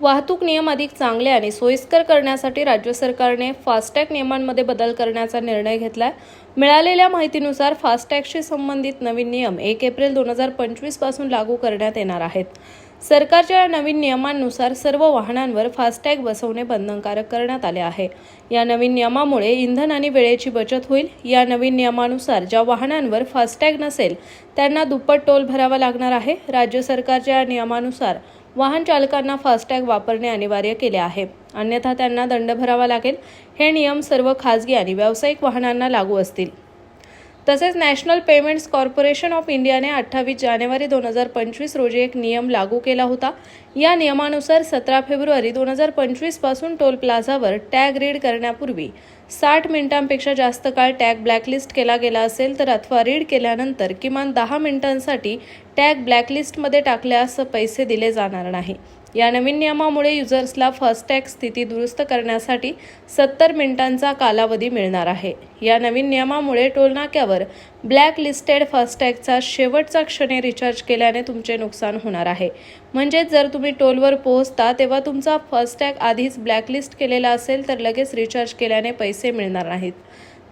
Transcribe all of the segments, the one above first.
वाहतूक नियम अधिक चांगले आणि सोयीस्कर करण्यासाठी राज्य सरकारने फास्टॅग नियमांमध्ये बदल करण्याचा निर्णय घेतलाय. मिळालेल्या माहितीनुसार फास्टॅगशी संबंधित नवीन नियम एक एप्रिल दोन हजार पंचवीसपासून लागू करण्यात येणार आहेत. सरकारच्या या नवीन नियमांनुसार सर्व वाहनांवर फास्टॅग बसवणे बंधनकारक करण्यात आले आहे. या नवीन नियमामुळे इंधन आणि वेळेची बचत होईल. या नवीन नियमानुसार ज्या वाहनांवर फास्टॅग नसेल त्यांना दुप्पट टोल भरावा लागणार आहे. राज्य सरकारच्या या नियमानुसार वाहन चालकांना फास्टॅग वापरणे अनिवार्य केले आहे. अन्यथा त्यांना दंड भरावा लागेल. हे नियम सर्व खाजगी आणि व्यावसायिक वाहनांना लागू असतील. तसेच नॅशनल पेमेंट्स कॉर्पोरेशन ऑफ इंडियाने अठ्ठावीस जानेवारी दोन हजार पंचवीस रोजी एक नियम लागू केला होता. या नियमानुसार सतरा फेब्रुवारी दोन हजार पंचवीसपासून टोल प्लाझावर टॅग रीड करण्यापूर्वी साठ मिनिटांपेक्षा जास्त काळ टॅग ब्लॅकलिस्ट केला गेला असेल तर अथवा रीड केल्यानंतर किमान दहा मिनिटांसाठी टॅग ब्लॅकलिस्टमध्ये टाकल्यास पैसे दिले जाणार नाही. या नवीन नियमामुळे युजर्सला फास्टॅग स्थिती दुरुस्त करण्यासाठी सत्तर मिनिटांचा कालावधी मिळणार आहे. या नवीन नियमामुळे टोलनाक्यावर ब्लॅक लिस्टेड फास्टॅगचा शेवटचा क्षणी रिचार्ज केल्याने तुमचे नुकसान होणार आहे. म्हणजेच जर तुम्ही टोलवर पोहोचता तेव्हा तुमचा फास्टॅग आधीच ब्लॅकलिस्ट केलेला असेल तर लगेच रिचार्ज केल्याने पैसे मिळणार नाहीत.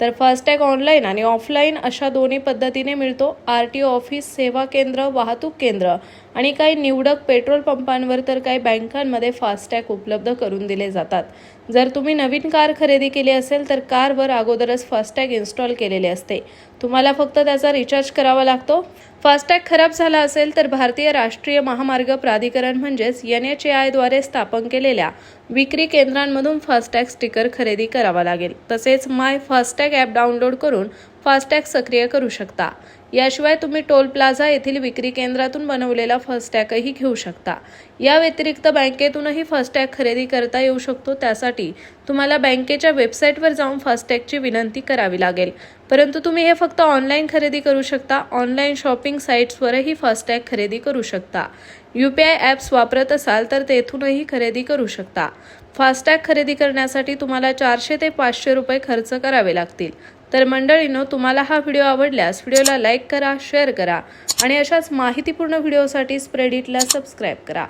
तर फास्टॅग ऑनलाईन आणि ऑफलाईन अशा दोन्ही पद्धतीने मिळतो. आर टी ओ ऑफिस सेवा केंद्र वाहतूक केंद्र आणि काही निवडक पेट्रोल पंपांवर तर काही बँकांमध्ये फास्टॅग उपलब्ध करून दिले जातात. जर तुम्ही नवीन कार खरेदी केली असेल तर कारवर अगोदरच फास्टॅग इन्स्टॉल केलेले असते. तुम्हाला फक्त त्याचा रिचार्ज करावा लागतो. फास्टॅग खराब झाला असेल तर भारतीय राष्ट्रीय महामार्ग प्राधिकरण म्हणजेच एन एच ए आयद्वारे स्थापन केलेल्या विक्री केंद्रांमधून फास्टॅग स्टिकर खरेदी करावा लागेल. तसेच माय फास्टॅग ॲप डाउनलोड करून फास्टॅग सक्रिय करू शकता. याशिवाय तुम्ही टोल प्लाझा येथील विक्री केंद्रातून बनवलेला फास्टॅगही घेऊ शकता. या व्यतिरिक्त बँकेतूनही फास्टॅग खरेदी करता येऊ शकतो. त्यासाठी तुम्हाला बँकेच्या वेबसाईटवर जाऊन फास्टॅगची विनंती करावी लागेल. परंतु तुम्ही हे फक्त ऑनलाईन खरेदी करू शकता. ऑनलाईन शॉपिंग साईट्सवरही फास्टॅग खरेदी करू शकता. यू पी आय ॲप्स वापरत असाल तर तेथूनही खरेदी करू शकता. फास्टॅग खरेदी करण्यासाठी तुम्हाला चारशे ते पाचशे रुपये खर्च करावे लागतील. तर मंडळीनं तुम्हाला हा व्हिडिओ आवडल्यास व्हिडिओला लाईक करा शेअर करा आणि अशाच माहितीपूर्ण व्हिडिओसाठी स्प्रेडिटला सबस्क्राईब करा.